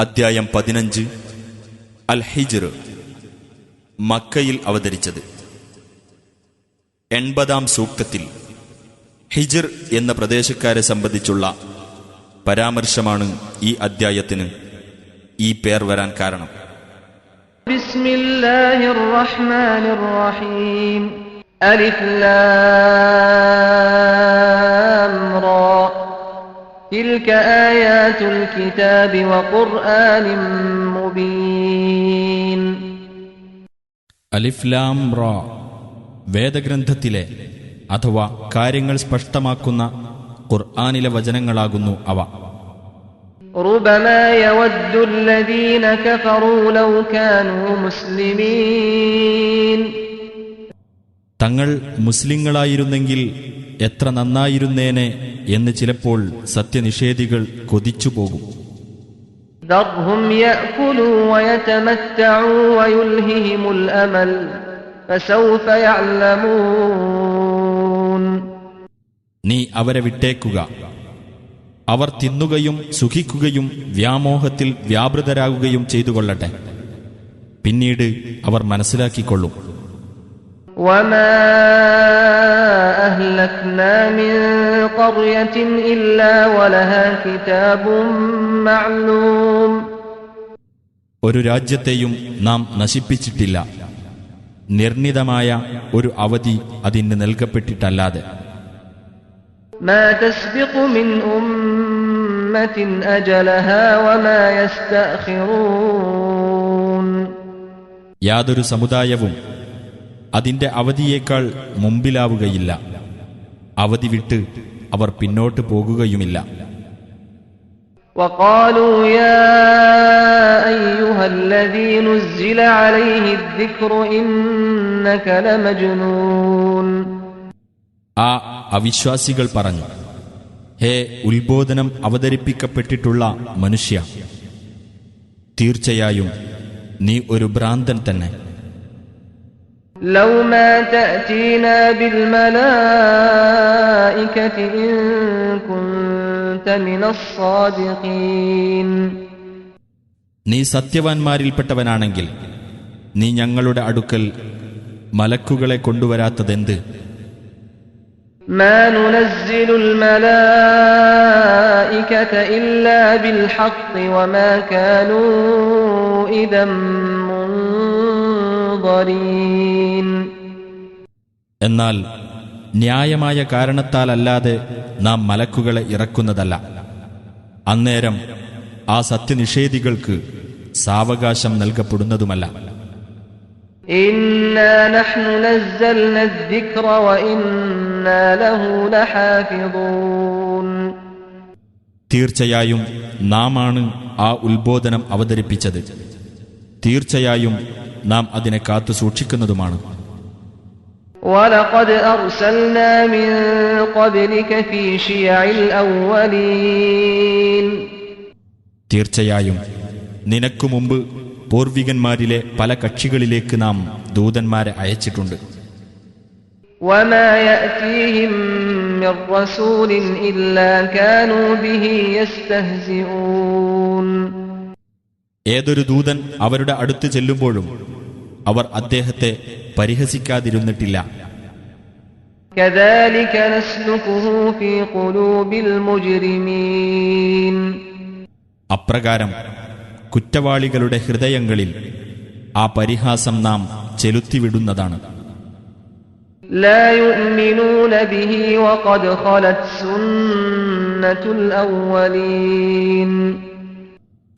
അധ്യായം പതിനഞ്ച്. അൽ ഹിജർ മക്കയിൽ അവതരിച്ചത്. എൺപതാം സൂക്തത്തിൽ ഹിജർ എന്ന പ്രദേശക്കാരെ സംബന്ധിച്ചുള്ള പരാമർശമാണ് ഈ അദ്ധ്യായത്തിന് ഈ പേർ വരാൻ കാരണം. അലിഫ് تلك آيات الكتاب وقرآن مبين അലിഫ്ലാം റാ വേദഗ്രന്ഥത്തിലെ അഥവാ കാര്യങ്ങൾ സ്പഷ്ടമാക്കുന്ന ഖുർആാനിലെ വചനങ്ങളാകുന്നു അവ ربما يود الذين كفروا لو كانوا مسلمين തങ്ങൾ മുസ്ലിങ്ങളായിരുന്നെങ്കിൽ എത്ര നന്നായിരുന്നേനെ എന്ന് ചിലപ്പോൾ സത്യനിഷേധികൾ കൊതിച്ചു പോകും നീ അവരെ വിട്ടേക്കുക. അവർ തിന്നുകയും സുഖിക്കുകയും വ്യാമോഹത്തിൽ വ്യാപൃതരാകുകയും ചെയ്തു കൊള്ളട്ടെ പിന്നീട് അവർ മനസ്സിലാക്കിക്കൊള്ളും. وما أهلكنا من قرية إلا ولها كتاب معلوم ഒരു രാജ്യത്തെയും നാം നശിപ്പിച്ചിട്ടില്ല നിർണിതമായ ഒരു അവധി അതിന് നൽകപ്പെട്ടിട്ടല്ലാതെ ما تسبق من أمة أجلها وما يستأخرون യാതൊരു സമുദായവും അതിന്റെ അവധിയേക്കാൾ മുമ്പിലാവുകയില്ല. അവധി വിട്ട് അവർ പിന്നോട്ട് പോകുകയുമില്ല. ആ അവിശ്വാസികൾ പറഞ്ഞു ഹേ ഉത്ബോധനം അവതരിപ്പിക്കപ്പെട്ടിട്ടുള്ള മനുഷ്യ തീർച്ചയായും നീ ഒരു ഭ്രാന്തൻ തന്നെ. لو ما تأتينا بالملائكة إن كنت من الصادقين നീ സത്യവാൻമാരിൽപ്പെട്ടവനാണെങ്കിൽ നീ ഞങ്ങളുടെ അടുക്കൽ മലക്കുകളെ കൊണ്ടുവരാത്തതെന്ത് ما ننزل الملائكة إلا بالحق وما كانوا إذا منظرين എന്നാൽ ന്യായമായ കാരണത്താലല്ലാതെ നാം മലക്കുകളെ ഇറക്കുന്നതല്ല. അന്നേരം ആ സത്യനിഷേധികൾക്ക് സാവകാശം നൽകപ്പെടുന്നതുമല്ല. തീർച്ചയായും നാമാണ് ആ ഉത്ബോധനം അവതരിപ്പിച്ചത്. തീർച്ചയായും നാം അതിനെ കാത്തു സൂക്ഷിക്കുന്നതുമാണ് ولقد أرسلنا من قبلك في شيع الأولين തീർച്ചയായും നിനക്കു മുമ്പ് പൂർവികന്മാരിലെ പല കക്ഷികളിലേക്ക് നാം ദൂതന്മാരെ അയച്ചിട്ടുണ്ട് ഏതൊരു ദൂതൻ അവരുടെ അടുത്ത് ചെല്ലുമ്പോഴും അവർ അദ്ദേഹത്തെ പരിഹസിക്കാതിരുന്നിട്ടില്ല. അപ്രകാരം കുറ്റവാളികളുടെ ഹൃദയങ്ങളിൽ ആ പരിഹാസം നാം ചെലുത്തിവിടുന്നതാണ് ും.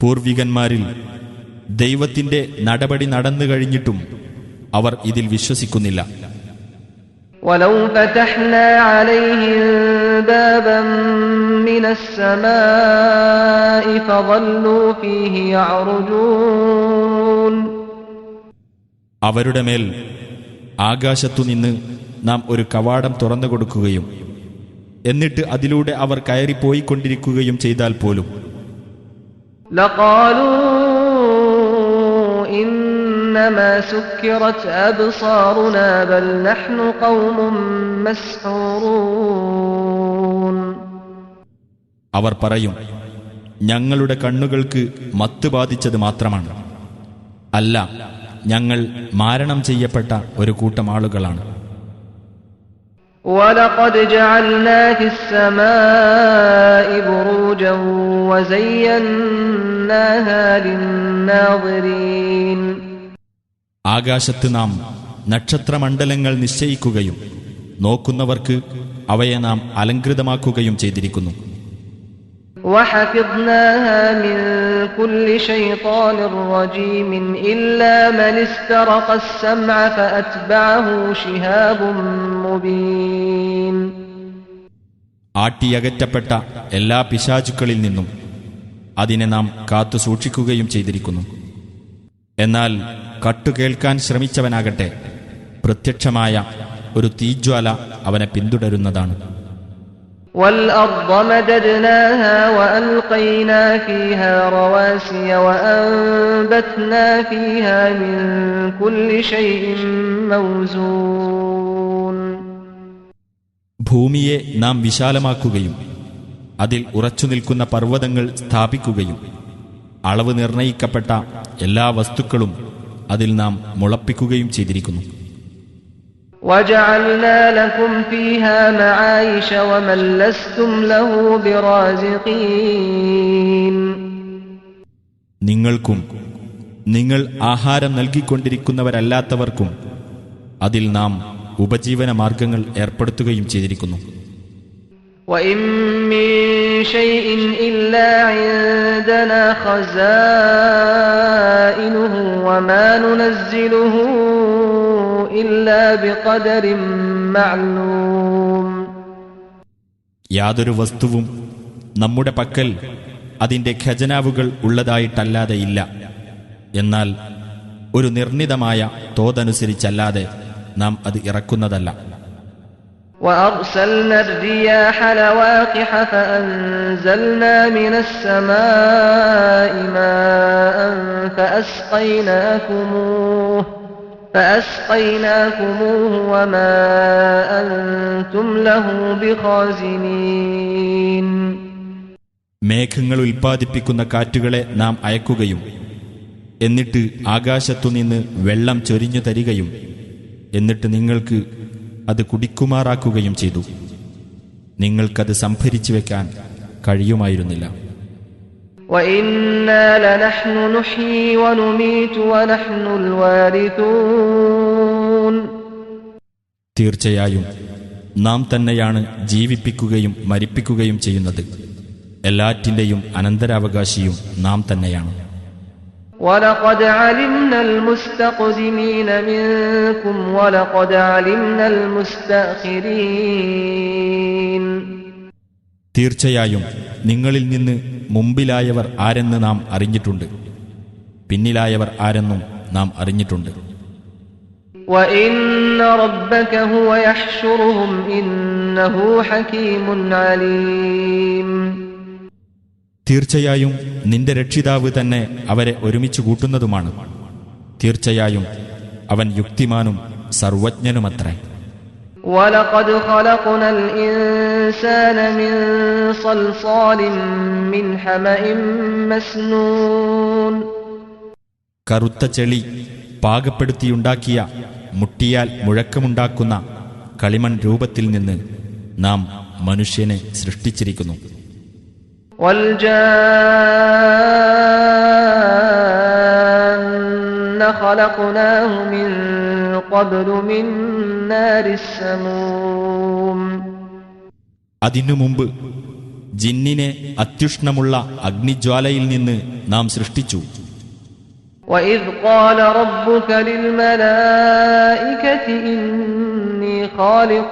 പൂർവികന്മാരിൽ ദൈവത്തിന്റെ നടപടി നടന്നു കഴിഞ്ഞിട്ടും അവർ ഇതിൽ വിശ്വസിക്കുന്നില്ല ولو فتحنا عليهم بابا من السماء فظلوا فيه يعرجون അവരുടെ മേൽ ആകാശത്തുനിന്ന് നാം ഒരു കവാടം തുറന്നു കൊടുക്കുകയും എന്നിട്ട് അതിലൂടെ അവർ കയറിപ്പോയിക്കൊണ്ടിരിക്കുകയും ചെയ്താൽ പോലും അവർ പറയും ഞങ്ങളുടെ കണ്ണുകൾക്ക് മത്ത് ബാധിച്ചത് മാത്രമാണ്. അല്ല ഞങ്ങൾ മാരണം ചെയ്യപ്പെട്ട ഒരു കൂട്ടം ആളുകളാണ്. ولقد جعلنا في السماء بروجا وزيناها للناظرين ആകാശത്ത് നാം നക്ഷത്രമണ്ഡലങ്ങൾ നിശ്ചയിക്കുകയും നോക്കുന്നവർക്ക് അവയെ നാം അലങ്കൃതമാക്കുകയും ചെയ്തിരിക്കുന്നു وحفظناها من كل شيطان رجيم إلا من استرق السمع فأتبعه شهاب مبين ആട്ടിയകറ്റപ്പെട്ട എല്ലാ പിശാചുക്കളിൽ നിന്നും അതിനെ നാം കാത്തു സൂക്ഷിക്കുകയും ചെയ്തിരിക്കുന്നു എന്നാൽ കട്ടുകേൾക്കാൻ ശ്രമിച്ചവനാകട്ടെ പ്രത്യക്ഷമായ ഒരു തീജ്വാല അവനെ പിന്തുടരുന്നതാണ് والأرض مددناها وألقينا فيها رواسي وأنبتنا فيها من كل شيء موزون ഭൂമിയെ നാം വിശാലമാക്കുകയും അതിൽ ഉറച്ചു നിൽക്കുന്ന പർവ്വതങ്ങൾ സ്ഥാപിക്കുകയും അളവ് നിർണയിക്കപ്പെട്ട എല്ലാ വസ്തുക്കളും അതിൽ നാം മുളപ്പിക്കുകയും ചെയ്തിരിക്കുന്നു وجعلنا لكم فيها معايش ومن لستم له برازقين നിങ്ങൾക്കും നിങ്ങൾ ആഹാരം നൽകിക്കൊണ്ടിരിക്കുന്നവരല്ലാത്തവർക്കും അതിൽ നാം ഉപജീവന മാർഗങ്ങൾ ഏർപ്പെടുത്തുകയും ചെയ്തിരിക്കുന്നു യാതൊരു വസ്തുവും നമ്മുടെ പക്കൽ അതിൻ്റെ ഖജനാവുകൾ ഉള്ളതായിട്ടല്ലാതെ ഇല്ല എന്നാൽ ഒരു നിർണിതമായ തോതനുസരിച്ചല്ലാതെ നാം അത് ഇറക്കുന്നതല്ല وأرسلنا الرياح لواقح فأنزلنا من السماء ماء فأسقيناكموه മേഘങ്ങൾ ഉൽപ്പാദിപ്പിക്കുന്ന കാറ്റുകളെ നാം അയക്കുകയും എന്നിട്ട് ആകാശത്തുനിന്ന് വെള്ളം ചൊരിഞ്ഞു തരികയും എന്നിട്ട് നിങ്ങൾക്ക് അത് കുടിക്കുമാറാക്കുകയും ചെയ്തു. നിങ്ങൾക്കത് സംഭരിച്ചു വെക്കാൻ കഴിയുമായിരുന്നില്ല. തീർച്ചയായും നാം തന്നെയാണ് ജീവിപ്പിക്കുകയും മരിപ്പിക്കുകയും ചെയ്യുന്നത്. എല്ലാറ്റിന്റെയും അനന്തരാവകാശിയും നാം തന്നെയാണ്. തീർച്ചയായും നിങ്ങളിൽ നിന്ന് മുമ്പിലായവർ ആരെന്ന് നാം അറിഞ്ഞിട്ടുണ്ട് പിന്നിലായവർ ആരെന്നും നാം അറിഞ്ഞിട്ടുണ്ട് وإن ربك هو يحشرهم إنه حكيم عليم തീർച്ചയായും നിന്റെ രക്ഷിതാവ് തന്നെ അവരെ ഒരുമിച്ച് കൂട്ടുന്നതുമാണ് തീർച്ചയായും അവൻ യുക്തിമാനും സർവജ്ഞനുമത്രേ ولقد خلقنا الإنسان من صلصال من حمأ مسنون കറുത്ത ചെളി പാകപ്പെടുത്തിയുണ്ടാക്കിയ മുട്ടിയാൽ മുഴക്കമുണ്ടാക്കുന്ന കളിമൺ രൂപത്തിൽ നിന്ന് നാം മനുഷ്യനെ സൃഷ്ടിച്ചിരിക്കുന്നു والجان خلقناه من قبل من نار السموم അതിനു മുമ്പ് ജിന്നിനെ അത്യുഷ്ണമുള്ള അഗ്നിജ്വാലയിൽ നിന്ന് നാം സൃഷ്ടിച്ചു وإذ قال ربك للملائكة إني خالق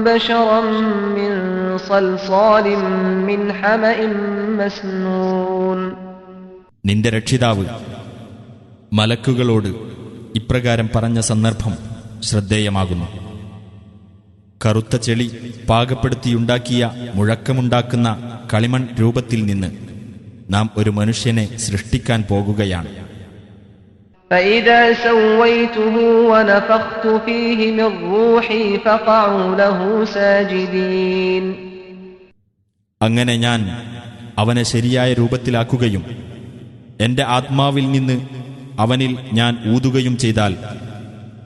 بشرا من صلصال من حمأ مسنون നിന്റെ രക്ഷിതാവ് മലക്കുകളോട് ഇപ്രകാരം പറഞ്ഞ സന്ദർഭം ശ്രദ്ധേയമാകുന്നു കറുത്ത ചെളി പാകപ്പെടുത്തിയുണ്ടാക്കിയ മുഴക്കമുണ്ടാക്കുന്ന കളിമൺ രൂപത്തിൽ നിന്ന് നാം ഒരു മനുഷ്യനെ സൃഷ്ടിക്കാൻ പോകുകയാണ്. അങ്ങനെ ഞാൻ അവനെ ശരിയായ രൂപത്തിലാക്കുകയും എന്റെ ആത്മാവിൽ നിന്ന് അവനിൽ ഞാൻ ഊതുകയും ചെയ്താൽ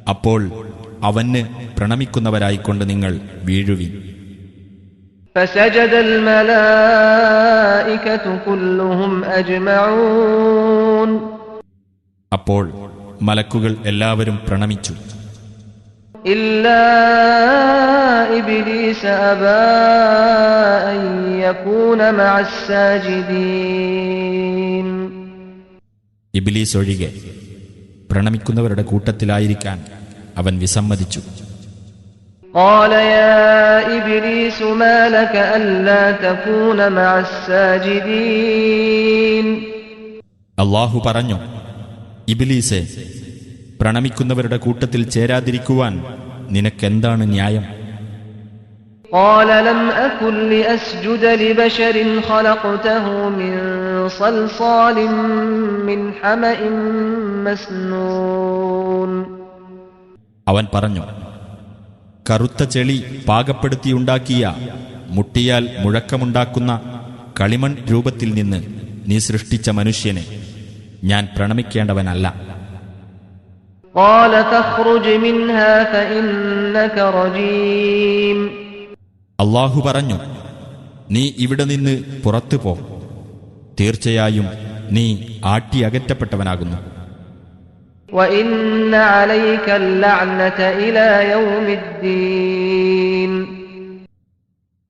അപ്പോൾ അവന് പ്രണമിക്കുന്നവരായിക്കൊണ്ട് നിങ്ങൾ വീഴുവി. അപ്പോൾ മലക്കുകൾ എല്ലാവരും പ്രണമിച്ചു. ഇബിലീസ് ഒഴികെ പ്രണമിക്കുന്നവരുടെ കൂട്ടത്തിലായിരിക്കാൻ അവൻ വിസമ്മതിച്ചു قال يا إبليس ما لك ألا تكون مع الساجدين അള്ളാഹു പറഞ്ഞു ഇബിലീസെ പ്രണമിക്കുന്നവരുടെ കൂട്ടത്തിൽ ചേരാതിരിക്കുവാൻ നിനക്കെന്താണ് ന്യായം قال لم أكن لأسجد لبشر خلقته من صلصال من حمأ مسنون അവൻ പറഞ്ഞു കറുത്ത ചെളി പാകപ്പെടുത്തിയുണ്ടാക്കിയ മുട്ടിയാൽ മുഴക്കമുണ്ടാക്കുന്ന കളിമൺ രൂപത്തിൽ നിന്ന് നീ സൃഷ്ടിച്ച മനുഷ്യനെ ഞാൻ പ്രണമിക്കേണ്ടവനല്ല. അള്ളാഹു പറഞ്ഞു നീ ഇവിടെ നിന്ന് പുറത്തു പോ. തീർച്ചയായും നീ ആട്ടിയകറ്റപ്പെട്ടവനാകുന്നു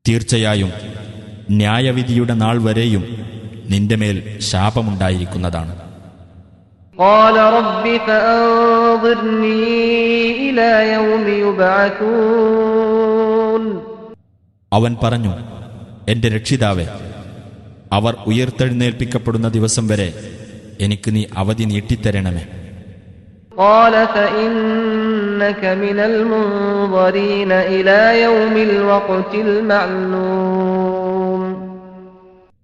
തീർച്ചയായും ന്യായവിധിയുടെ നാൾ വരെയും നിന്റെ മേൽ ശാപമുണ്ടായിരിക്കുന്നതാണ്. അവൻ പറഞ്ഞു എന്റെ രക്ഷിതാവെ അവർ ഉയർത്തെഴുന്നേൽപ്പിക്കപ്പെടുന്ന ദിവസം വരെ എനിക്ക് നീ അവധി നീട്ടിത്തരണമേ. قال فإنك من المنظرين إلى يوم الوقت المعلوم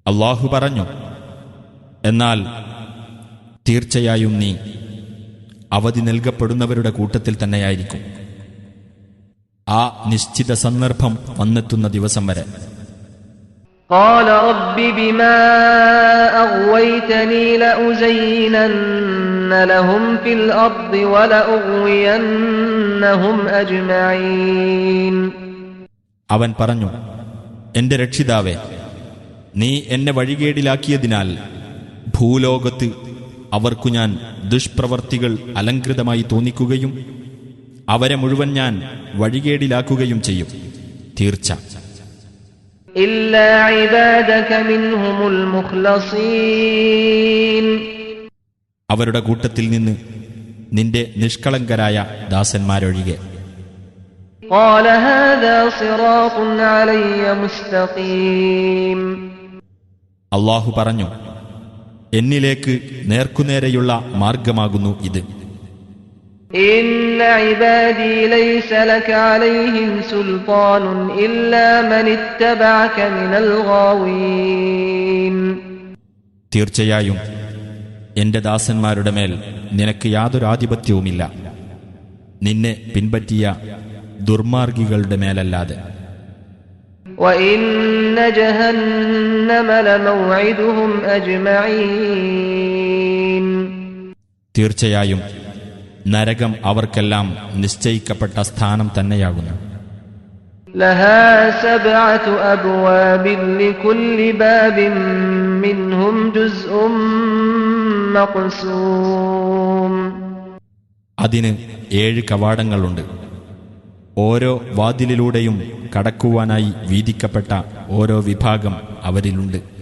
അള്ളാഹു പറഞ്ഞു എന്നാൽ തീർച്ചയായും നീ അവധി നൽകപ്പെടുന്നവരുടെ കൂട്ടത്തിൽ തന്നെയായിരിക്കും ആ നിശ്ചിത സന്ദർഭം വന്നെത്തുന്ന ദിവസം വരെ قال رب بما أغويتني لأزينن لهم في الأرض ولأغوينهم أجمعين അവൻ പറഞ്ഞു എന്റെ രക്ഷിതാവേ നീ എന്നെ വഴികേടിലാക്കിയതിനാൽ ഭൂലോകത്ത് അവർക്കു ഞാൻ ദുഷ്പ്രവർത്തികൾ അലങ്കൃതമായി തോന്നിക്കുകയും അവരെ മുഴുവൻ ഞാൻ വഴികേടിലാക്കുകയും ചെയ്യും തീർച്ച إلا عبادك منهم المخلصين അവരുടെ കൂട്ടത്തിൽ നിന്ന് നിന്റെ നിഷ്കളങ്കരായ ദാസന്മാരൊഴികെ. അള്ളാഹു പറഞ്ഞു എന്നിലേക്ക് നേർക്കുനേരെയുള്ള മാർഗമാകുന്നു ഇത്. തീർച്ചയായും എന്റെ ദാസന്മാരുടെ മേൽ നിനക്ക് യാതൊരു ആധിപത്യവുമില്ല നിന്നെ പിൻപറ്റിയ ദുർമാർഗികളുടെ മേലല്ലാതെ وإن جهنم لموعدهم أجمعين തീർച്ചയായും നരകം അവർക്കെല്ലാം നിശ്ചയിക്കപ്പെട്ട സ്ഥാനം തന്നെയാകുന്നു لها سبعة أبواب لكل باب منهم جزء مقسوم അതിന് ഏഴ് കവാടങ്ങളുണ്ട്. ഓരോ വാതിലിലൂടെയും കടക്കുവാനായി വീതിക്കപ്പെട്ട ഓരോ വിഭാഗം അവരിലുണ്ട്.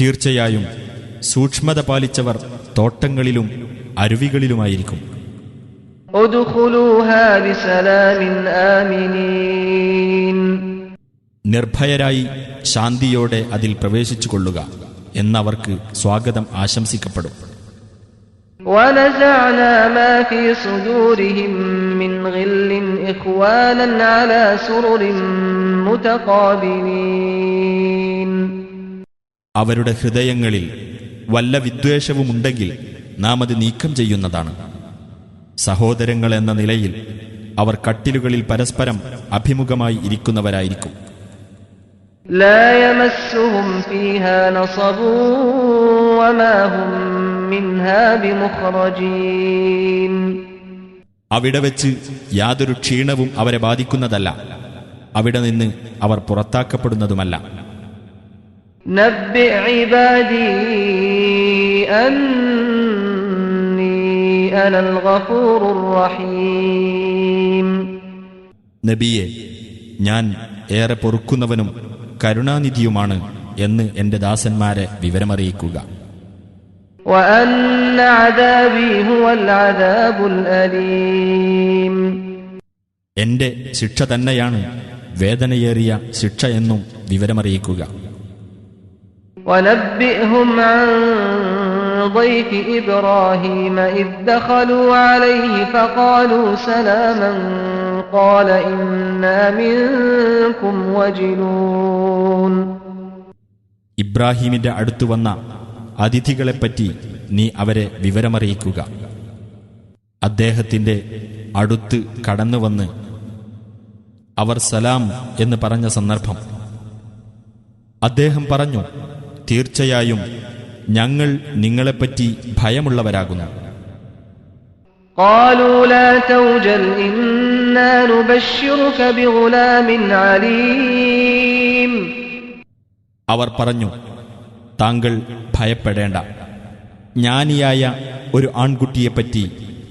തീർച്ചയായും സൂക്ഷ്മത പാലിച്ചവർ തോട്ടങ്ങളിലും അരുവികളിലുമായിരിക്കും. നിർഭയരായി ശാന്തിയോടെ അതിൽ പ്രവേശിച്ചു കൊള്ളുക എന്നവർക്ക് സ്വാഗതം ആശംസിക്കപ്പെടും ونزعنا ما في صدورهم من غل إخوانا على سرر متقابلين അവരുടെ ഹൃദയങ്ങളിൽ വല്ല വിദ്വേഷവുമുണ്ടെങ്കിൽ നാം അത് നീക്കം ചെയ്യുന്നതാണ് സഹോദരങ്ങൾ എന്ന നിലയിൽ അവർ കട്ടിലുകളിൽ പരസ്പരം അഭിമുഖമായി ഇരിക്കുന്നവരായിരിക്കും. അവിടെ വെച്ച് യാതൊരു ക്ഷീണവും അവരെ ബാധിക്കുന്നതല്ല. അവിടെ നിന്ന് അവർ പുറത്താക്കപ്പെടുന്നതുമല്ല. നബ്ബി ഇബാദി അന്ന أنا الغفور الرحيم നബിയെ ഞാൻ ഏറെ പൊറുക്കുന്നവനും കരുണാനിധിയുമാണ് എന്ന് എന്റെ ദാസന്മാരെ വിവരമറിയിക്കുക وأن عذابي هو العذاب الأليم എന്റെ ശിക്ഷ തന്നെയാണ് വേദനയേറിയ ശിക്ഷ എന്നും വിവരമറിയിക്കുക ونبئهم عن ضيف إبراهيم إذ دخلوا عليه فقالوا سلاما قال إنا منكم وجلون ഇബ്രാഹീമിന്റെ അടുത്തു വന്ന അതിഥികളെപ്പറ്റി നീ അവരെ വിവരമറിയിക്കുക അദ്ദേഹത്തിന്റെ അടുത്ത് കടന്നുവന്ന് അവർ സലാം എന്ന് പറഞ്ഞ സന്ദർഭം അദ്ദേഹം പറഞ്ഞു തീർച്ചയായും ഞങ്ങൾ നിങ്ങളെപ്പറ്റി ഭയമുള്ളവരാകുന്നു. അവർ പറഞ്ഞു താങ്കൾ ഭയപ്പെടേണ്ട. ജ്ഞാനിയായ ഒരു ആൺകുട്ടിയെപ്പറ്റി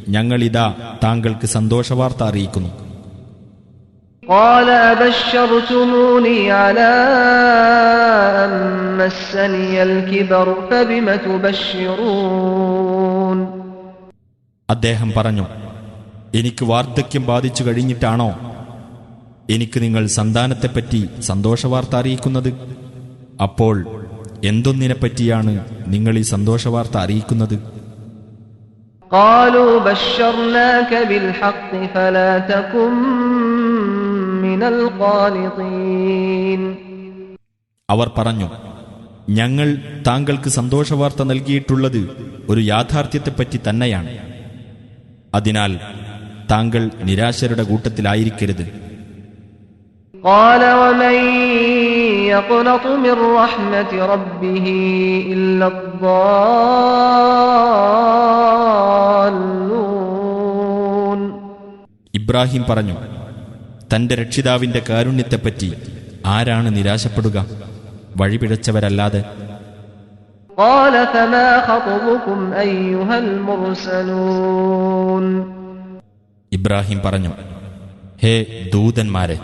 ഞങ്ങളിതാ താങ്കൾക്ക് സന്തോഷവാർത്ത അറിയിക്കുന്നു. قال أبشرتموني على أن مسني الكبر فبم تبشرون അദ്ദേഹം പറഞ്ഞു എനിക്ക് വാർദ്ധക്യം ബാധിച്ചു കഴിഞ്ഞിട്ടാണോ എനിക്ക് നിങ്ങൾ സന്താനത്തെപ്പറ്റി സന്തോഷവാർത്ത അറിയിക്കുന്നത് അപ്പോൾ എന്തൊന്നിനെപ്പറ്റിയാണ് നിങ്ങൾ ഈ സന്തോഷവാർത്ത അറിയിക്കുന്നത് قالوا بشرناك بالحق فلا تكن من القانطين അവർ പറഞ്ഞു ഞങ്ങൾ താങ്കൾക്ക് സന്തോഷവാർത്ത നൽകിയിട്ടുള്ളത് ഒരു യാഥാർത്ഥ്യത്തെപ്പറ്റി തന്നെയാണ്. അതിനാൽ താങ്കൾ നിരാശരുടെ കൂട്ടത്തിലായിരിക്കരുത്. ഇബ്രാഹിം പറഞ്ഞു തന്റെ രക്ഷിതാവിന്റെ കാരുണ്യത്തെപ്പറ്റി ആരാണ് നിരാശപ്പെടുക? വഴിപിഴച്ചവരല്ലാതെ. ഇബ്രാഹിം പറഞ്ഞു ഹേ ദൂതന്മാരെ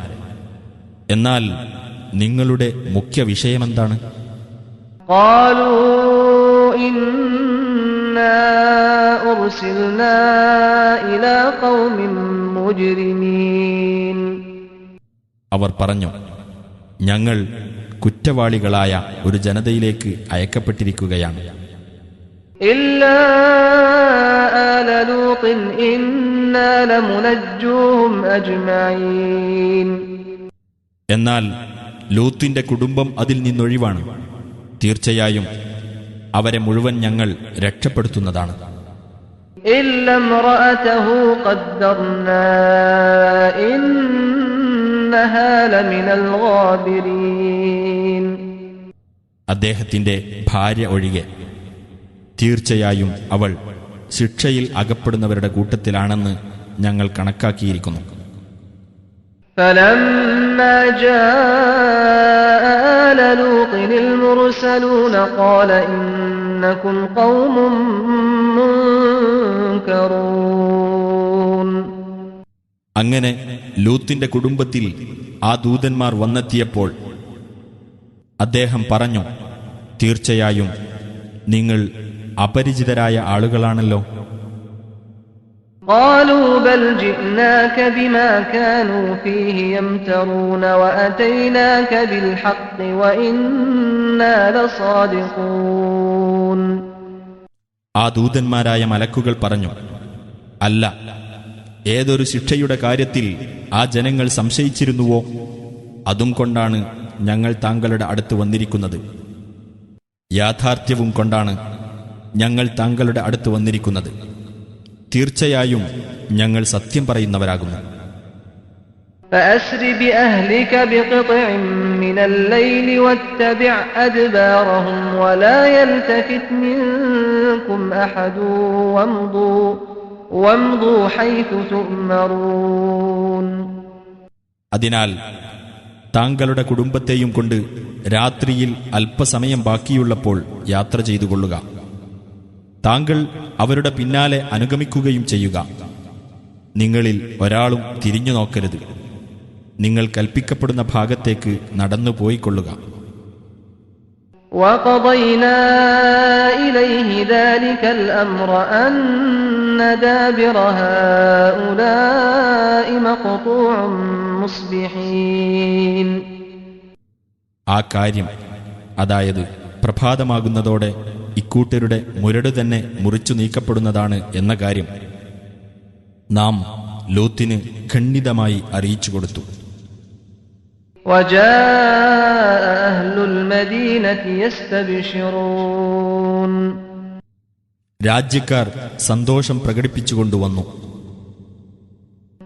എന്നാൽ നിങ്ങളുടെ മുഖ്യ വിഷയമെന്താണ്? ഉർസിൽന ഇലാ ഖൗമിൻ മുജ്രിമീൻ. അവർ പറഞ്ഞു ഞങ്ങൾ കുറ്റവാളികളായ ഒരു ജനതയിലേക്ക് അയക്കപ്പെട്ടിരിക്കുകയാണ്. എന്നാൽ ലൂത്തിന്റെ കുടുംബം അതിൽ നിന്നൊഴിവാണ്. തീർച്ചയായും അവരെ മുഴുവൻ ഞങ്ങൾ രക്ഷപ്പെടുത്തുന്നതാണ്. ഇല്ലം അദ്ദേഹത്തിന്റെ ഭാര്യ ഒഴികെ തീർച്ചയായും അവൾ ശിക്ഷയിൽ അകപ്പെടുന്നവരുടെ കൂട്ടത്തിലാണെന്ന് ഞങ്ങൾ കണക്കാക്കിയിരിക്കുന്നു فلما جاء آل لوط المرسلون قال إنكم قوم منكرون അങ്ങനെ ലൂത്തിന്റെ കുടുംബത്തിൽ ആ ദൂതന്മാർ വന്നെത്തിയപ്പോൾ അദ്ദേഹം പറഞ്ഞു തീർച്ചയായും നിങ്ങൾ അപരിചിതരായ ആളുകളാണല്ലോ قالوا بل جئناك بما كانوا فيه يمترون وأتيناك بالحق وإنا لصادقون ആ ദൂതന്മാരായ മലക്കുകൾ പറഞ്ഞു അല്ല ഏതൊരു ശിക്ഷയുടെ കാര്യത്തിൽ ആ ജനങ്ങൾ സംശയിച്ചിരുന്നുവോ അതും കൊണ്ടാണ് ഞങ്ങൾ താങ്കളുടെ അടുത്ത് വന്നിരിക്കുന്നത് യാഥാർത്ഥ്യവും കൊണ്ടാണ് ഞങ്ങൾ താങ്കളുടെ അടുത്ത് വന്നിരിക്കുന്നത് തീർച്ചയായും ഞങ്ങൾ സത്യം പറയുന്നവരാകുന്നു فأسر بأهلك بقطع من الليل واتبع أدبارهم ولا يلتفت منكم أحد وامضوا وامضوا حيث تؤمرون അതിനാൽ താങ്കളുടെ കുടുംബത്തെയും കൊണ്ട് രാത്രിയിൽ അല്പസമയം ബാക്കിയുള്ളപ്പോൾ യാത്ര ചെയ്തു കൊള്ളുക. താങ്കൾ അവരുടെ പിന്നാലെ അനുഗമിക്കുകയും ചെയ്യുക. നിങ്ങളിൽ ഒരാളും തിരിഞ്ഞു നോക്കരുത്. നിങ്ങൾ കൽപ്പിക്കപ്പെടുന്ന ഭാഗത്തേക്ക് നടന്നു പോയിക്കൊള്ളുക وقضينا إليه ذلك الأمر أن دابر هؤلاء مقطوع مصبحين ആ കാര്യം അതായത് പ്രഭാതമാകുന്നതോടെ ഇക്കൂട്ടരുടെ മുരട് തന്നെ മുറിച്ചു നീക്കപ്പെടുന്നതാണ് എന്ന കാര്യം നാം ലോത്തിന് ഖണ്ഡിതമായി അറിയിച്ചു കൊടുത്തു وجاء أهل المدينة يستبشرون രാജ്യക്കാർ സന്തോഷം പ്രകടിപ്പിച്ചുകൊണ്ടുവന്നു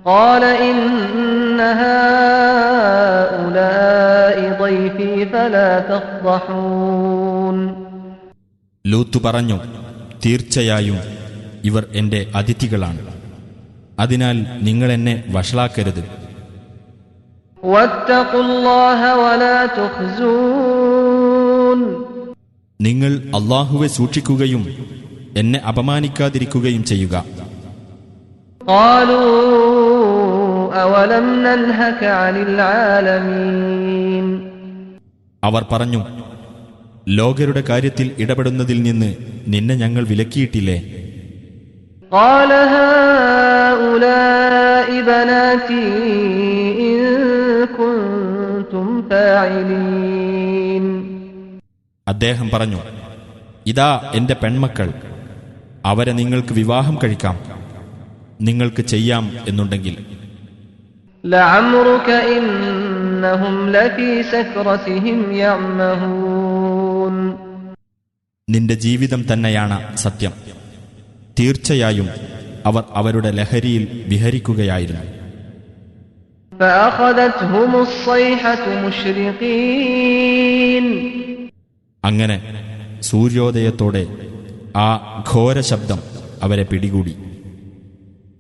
قال إن هؤلاء ضيفي فلا تفضحون ലൂത്ത് പറഞ്ഞു തീർച്ചയായും ഇവർ എന്റെ അതിഥികളാണ് അതിനാൽ നിങ്ങൾ എന്നെ വഷളാക്കരുത് നിങ്ങൾ അള്ളാഹുവെ സൂക്ഷിക്കുകയും എന്നെ അപമാനിക്കാതിരിക്കുകയും ചെയ്യുക قالوا أولم ننهك عن العالمين അവർ പറഞ്ഞു ലോകരുടെ കാര്യത്തിൽ ഇടപെടുന്നതിൽ നിന്ന് നിന്നെ ഞങ്ങൾ വിലക്കിയിട്ടില്ലേ قال هؤلاء بناتي إن كنتم فاعلين അദ്ദേഹം പറഞ്ഞു ഇതാ എന്റെ പെൺമക്കൾ അവരെ നിങ്ങൾക്ക് വിവാഹം കഴിക്കാം. നിങ്ങൾക്ക് ചെയ്യാം എന്നുണ്ടെങ്കിൽ. നിന്റെ ജീവിതം തന്നെയാണ് സത്യം. തീർച്ചയായും അവർ അവരുടെ ലഹരിയിൽ വിഹരിക്കുകയായിരുന്നു. അങ്ങനെ സൂര്യോദയത്തോടെ ആ ഘോര ശബ്ദം അവരെ പിടികൂടി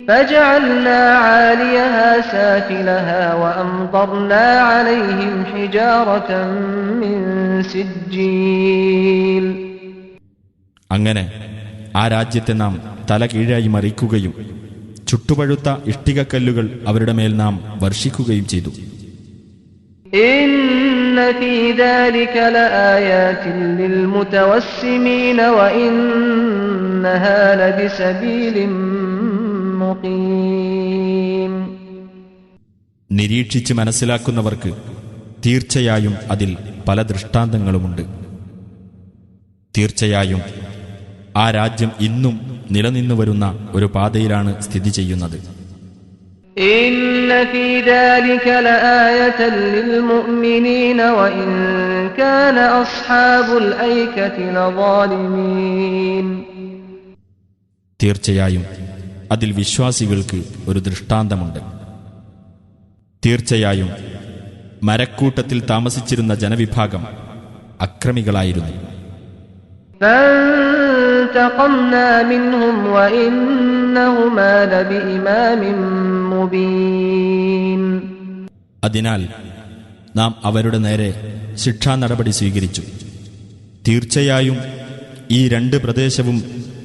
فجعلنا عاليها سافلها وأمطرنا عليهم حجارة من سجيل അങ്ങനെ ആ രാജ്യത്തെ നാം തല കീഴായി മറിക്കുകയും ചുട്ടുപഴുത്ത ഇഷ്ടികക്കല്ലുകൾ അവരുടെ മേൽ നാം വർഷിക്കുകയും ചെയ്തു. നിരീക്ഷിച്ച് മനസ്സിലാക്കുന്നവർക്ക് തീർച്ചയായും അതിൽ പല ദൃഷ്ടാന്തങ്ങളുമുണ്ട്. തീർച്ചയായും ആ രാജ്യം ഇന്നും നിലനിന്നു വരുന്ന ഒരു പാതയിലാണ് സ്ഥിതി ചെയ്യുന്നത്. തീർച്ചയായും അതിൽ വിശ്വാസികൾക്ക് ഒരു ദൃഷ്ടാന്തമുണ്ട്. തീർച്ചയായും മരക്കൂട്ടത്തിൽ താമസിച്ചിരുന്ന ജനവിഭാഗം അക്രമികളായിരുന്നു. فانتقمنا منهم وإنهما لبإمام مبين അതിനാൽ നാം അവരുടെ നേരെ ശിക്ഷാ നടപടി സ്വീകരിച്ചു തീർച്ചയായും ഈ രണ്ട് പ്രദേശവും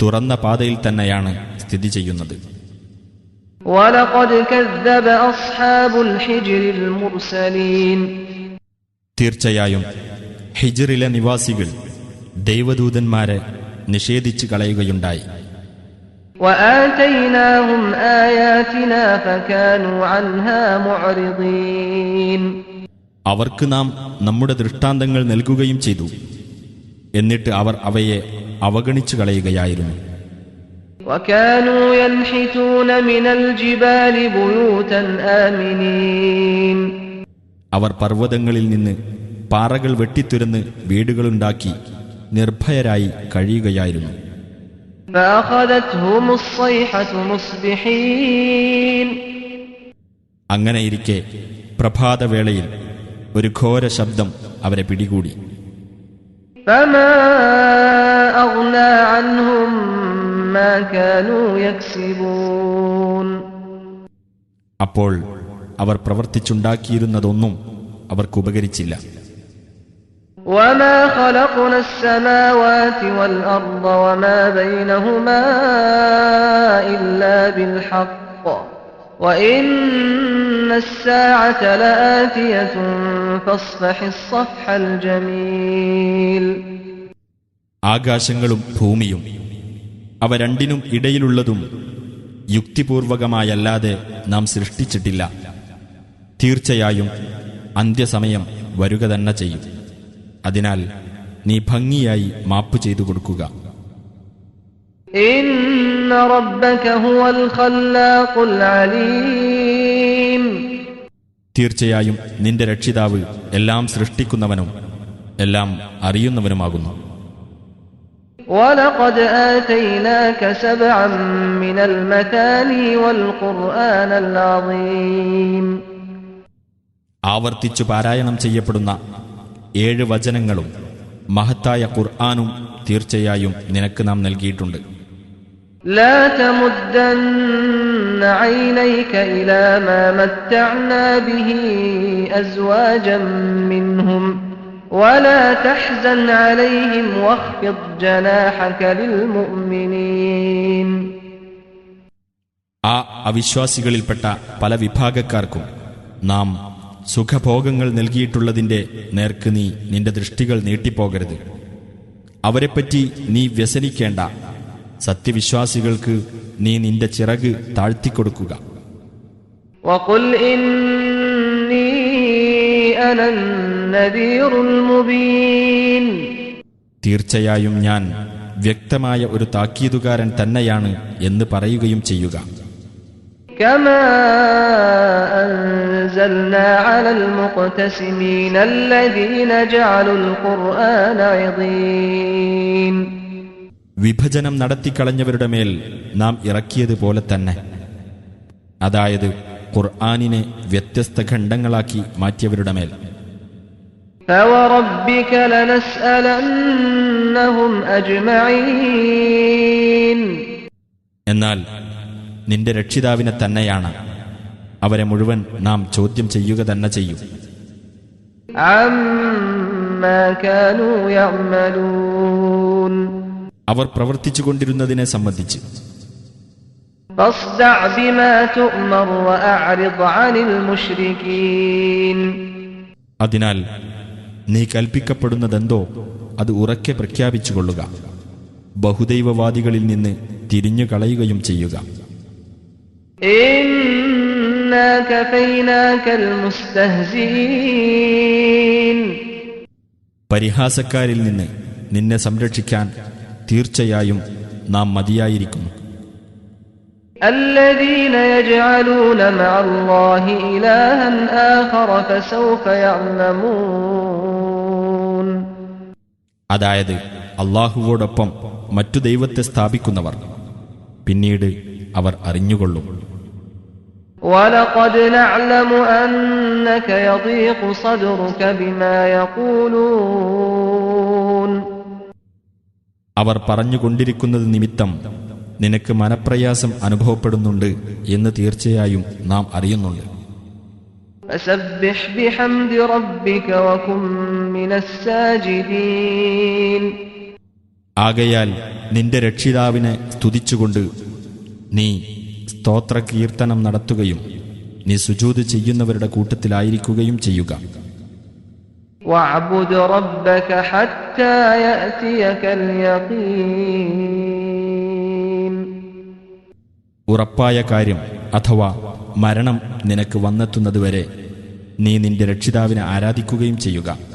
തുറന്ന പാതയിൽ തന്നെയാണ് സ്ഥിതി ചെയ്യുന്നത് ولقد كذب أصحاب الحجر المرسلين തീർച്ചയായും ഹിജറിലെ നിവാസികൾ ദൈവദൂതന്മാരെ നിഷേധിച്ചു കളയുകയുണ്ടായി. അവർക്ക് നാം നമ്മുടെ ദൃഷ്ടാന്തങ്ങൾ നൽകുകയും ചെയ്തു. എന്നിട്ട് അവർ അവയെ അവഗണിച്ചു കളയുകയായിരുന്നു. അവർ പർവതങ്ങളിൽ നിന്ന് പാറകൾ വെട്ടിത്തുരന്ന് വീടുകളുണ്ടാക്കി. നിർഭയരായി കഴിയുകയായിരുന്നു. അങ്ങനെയിരിക്കെ പ്രഭാതവേളയിൽ ഒരു ഘോര ശബ്ദം അവരെ പിടികൂടി. അപ്പോൾ അവർ പ്രവർത്തിച്ചുണ്ടാക്കിയിരുന്നതൊന്നും അവർക്കുപകരിച്ചില്ല وما خلقنا السماوات والأرض وما بينهما إلا بالحق وإن الساعة لآتية فاصفح الصفح الجميل ആകാശങ്ങളും ഭൂമിയും അവ രണ്ടിനും ഇടയിലുള്ളതും യുക്തിപൂർവകമായല്ലാതെ നാം സൃഷ്ടിച്ചിട്ടില്ല തീർച്ചയായും അന്ത്യസമയം വരുക തന്നെ ചെയ്യും അതിനാൽ നീ ഭംഗിയായി മാപ്പ് ചെയ്തു കൊടുക്കുക إن ربك هو الخلاق العليم തീർച്ചയായും നിന്റെ രക്ഷിതാവ് എല്ലാം സൃഷ്ടിക്കുന്നവനും എല്ലാം അറിയുന്നവനുമാകുന്നു ولقد آتيناك سبعا من المثاني والقرآن العظيم ആവർത്തിച്ചു പാരായണം ചെയ്യപ്പെടുന്ന ഏഴ് വചനങ്ങളും മഹത്തായ ഖുർആാനും തീർച്ചയായും നിനക്ക് നാം നൽകിയിട്ടുണ്ട് لا تمدن عينيك إلى ما متعنا به أزواجا منهم ولا تحزن عليهم واخفض جناحك للمؤمنين ആ അവിശ്വാസികളിൽപ്പെട്ട പല വിഭാഗക്കാർക്കും നാം സുഖഭോഗങ്ങൾ നൽകിയിട്ടുള്ളതിന്റെ നേർക്ക് നീ നിന്റെ ദൃഷ്ടികൾ നീട്ടിപ്പോകരുത്. അവരെപ്പറ്റി നീ വ്യസനിക്കേണ്ട. സത്യവിശ്വാസികൾക്ക് നീ നിന്റെ ചിറക് താഴ്ത്തിക്കൊടുക്കുക. തീർച്ചയായും ഞാൻ വ്യക്തമായ ഒരു താക്കീതുകാരൻ തന്നെയാണ് എന്ന് പറയുകയും ചെയ്യുക. كما أنزلنا على المقتسمين الذين جعلوا القرآن عضين വിഭജനം നടത്തിക്കളഞ്ഞവരുടെ മേൽ നാം ഇറക്കിയതുപോലെ തന്നെ അതായത് ഖുർആാനിനെ വ്യത്യസ്ത ഖണ്ഡങ്ങളാക്കി മാറ്റിയവരുടെ മേൽ فوربك لنسألنهم أجمعين എന്നാൽ നിന്റെ രക്ഷിതാവിനെ തന്നെയാണ്. അവരെ മുഴുവൻ നാം ചോദ്യം ചെയ്യുക തന്നെ ചെയ്യും. അവർ പ്രവർത്തിച്ചു കൊണ്ടിരുന്നതിനെ സംബന്ധിച്ച്. അതിനാൽ നീ കൽപ്പിക്കപ്പെടുന്നതെന്തോ അത് ഉറക്കെ പ്രഖ്യാപിച്ചുകൊള്ളുക ബഹുദൈവവാദികളിൽ നിന്ന് തിരിഞ്ഞു കളയുകയും ചെയ്യുക. പരിഹാസക്കാരിൽ നിന്ന് നിന്നെ സംരക്ഷിക്കാൻ തീർച്ചയായും നാം മതിയായിരിക്കുന്നു. അതായത് അള്ളാഹുവോടൊപ്പം മറ്റു ദൈവത്തെ സ്ഥാപിക്കുന്നവർ. പിന്നീട് അവർ അറിഞ്ഞുകൊള്ളും ولقد نعلم أنك يضيق صدرك بما يقولون അവർ പറഞ്ഞുകൊണ്ടിരിക്കുന്നത് നിമിത്തം നിനക്ക് മനപ്രയാസം അനുഭവപ്പെടുന്നുണ്ട് എന്ന് തീർച്ചയായും നാം അറിയുന്നുണ്ട് فسبح بحمد ربك وكن من الساجدين ആകയാൽ നിന്റെ രക്ഷിതാവിനെ സ്തുതിച്ചുകൊണ്ട് നീ സ്തോത്രകീർത്തനം നടത്തുകയും നീ സുജൂത് ചെയ്യുന്നവരുടെ കൂട്ടത്തിലായിരിക്കുകയും ചെയ്യുക. ഉറപ്പായ കാര്യം അഥവാ മരണം നിനക്ക് വന്നെത്തുന്നതുവരെ നീ നിന്റെ രക്ഷിതാവിനെ ആരാധിക്കുകയും ചെയ്യുക.